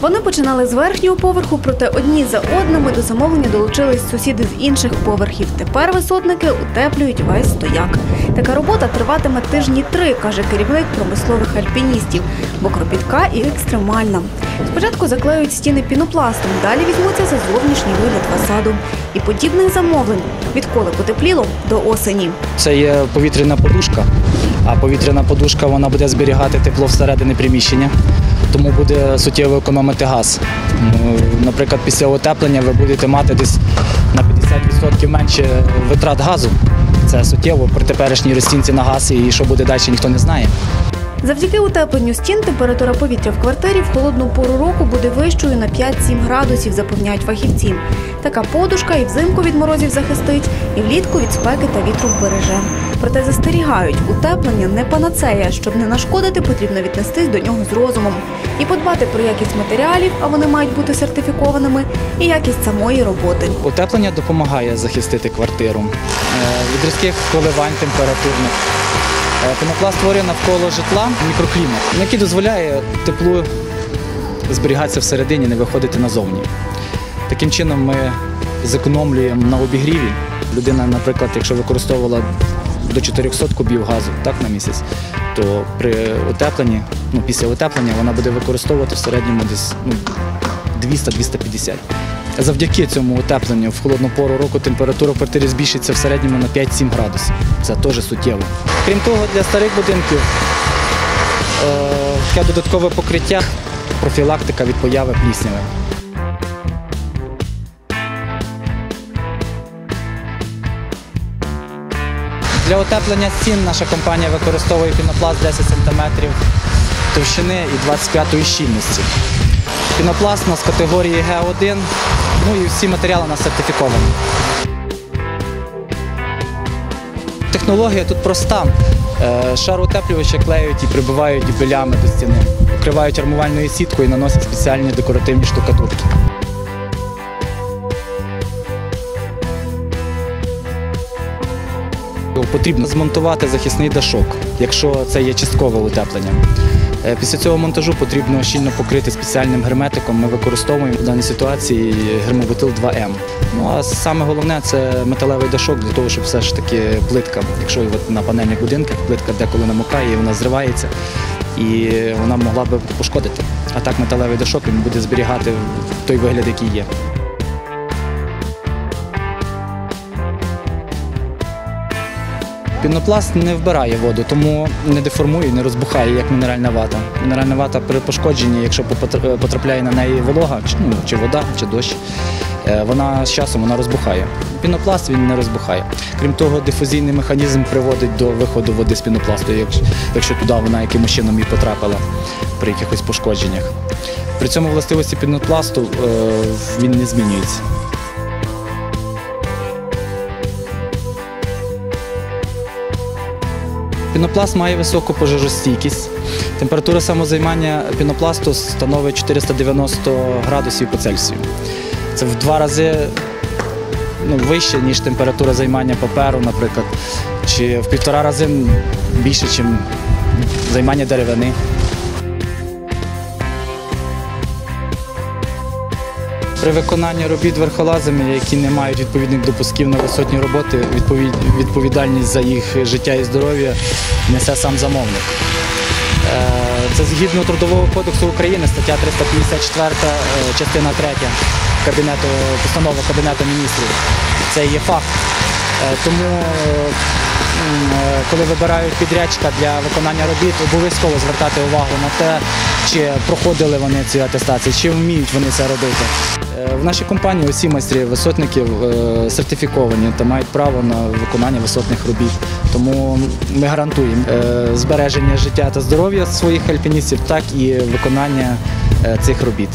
Вони починали з верхнього поверху, проте одні за одними до замовлення долучились сусіди з інших поверхів. Тепер висотники утеплюють весь стояк. Така робота триватиме тижні три, каже керівник промислових альпіністів, бо кропітка і екстремальна. Спочатку заклеюють стіни пінопластом, далі візьмуться за зовнішній вигляд фасаду. І подібних замовлень відколи потепліло до осені. Це є повітряна подушка, а повітряна подушка вона буде зберігати тепло всередині приміщення, тому буде суттєво економити газ. Наприклад, після утеплення ви будете мати десь на 50% менше витрат газу. Це суттєво при теперішній розцінці на газ і що буде далі, ніхто не знає. Завдяки утепленню стін температура повітря в квартирі в холодну пору року буде вищою на 5-7 градусів, запевняють фахівці. Така подушка і взимку від морозів захистить, і влітку від спеки та вітру вбереже. Проте застерігають, утеплення не панацея. Щоб не нашкодити, потрібно віднестись до нього з розумом і подбати про якість матеріалів, а вони мають бути сертифікованими, і якість самої роботи. Утеплення допомагає захистити квартиру е, від різких коливань температурних. Пінопласт створює навколо житла мікроклімат, який дозволяє теплу зберігатися всередині, не виходити назовні. Таким чином ми зекономлюємо на обігріві. Людина, наприклад, якщо використовувала до 400 кубів газу так, на місяць, то при утепленні, ну, після утеплення вона буде використовувати в середньому десь ну, 200-250. Завдяки цьому утепленню в холодну пору року температура в квартирі збільшиться в середньому на 5-7 градусів. Це теж суттєво. Крім того, для старих будинків е, таке додаткове покриття, профілактика від появи плісняви. Для утеплення стін наша компанія використовує пінопласт 10 см товщини і 25 щільності. Пінопласт у нас категорії Г1, ну і всі матеріали у нас сертифіковані. Технологія тут проста. Е, Шар утеплювача клеють і прибивають білями до стіни, покривають армувальною сіткою і наносять спеціальні декоративні штукатурки. Потрібно змонтувати захисний дашок, якщо це є часткове утеплення. Е, Після цього монтажу потрібно щільно покрити спеціальним герметиком. Ми використовуємо в даній ситуації гермобутил 2М. Ну а саме головне це металевий дашок для того, щоб все ж таки плитка, якщо от на панельних будинках плитка деколи намокає, вона зривається, і вона могла би пошкодити. А так металевий дашок він буде зберігати той вигляд, який є. Пінопласт не вбирає воду, тому не деформує, не розбухає, як мінеральна вата. Мінеральна вата при пошкодженні, якщо потрапляє на неї волога, чи, ну, чи вода, чи дощ, е, вона з часом вона розбухає. Пінопласт він не розбухає. Крім того, дифузійний механізм приводить до виходу води з пінопласту, якщо, якщо туди вона якимось чином і потрапила при якихось пошкодженнях. При цьому властивості пінопласту е, він не змінюється. Пінопласт має високу пожежостійкість. Температура самозаймання пінопласту становить 490 градусів по Цельсію. Це в два рази ну, вище, ніж температура займання паперу, наприклад, чи в півтора рази більше, ніж займання деревини. При виконанні робіт верхолазами, які не мають відповідних допусків на висотні роботи, відповідальність за їх життя і здоров'я несе сам замовник. Е, Це згідно Трудового кодексу України, стаття 354, е, частина 3 Кабінету, Кабінету міністрів. Це є факт. Е, Тому, е, е, коли вибирають підрядчика для виконання робіт, обов'язково звертати увагу на те, чи проходили вони ці атестації, чи вміють вони це робити. В нашій компанії усі майстри висотників сертифіковані та мають право на виконання висотних робіт. Тому ми гарантуємо збереження життя та здоров'я своїх альпіністів, так і виконання цих робіт.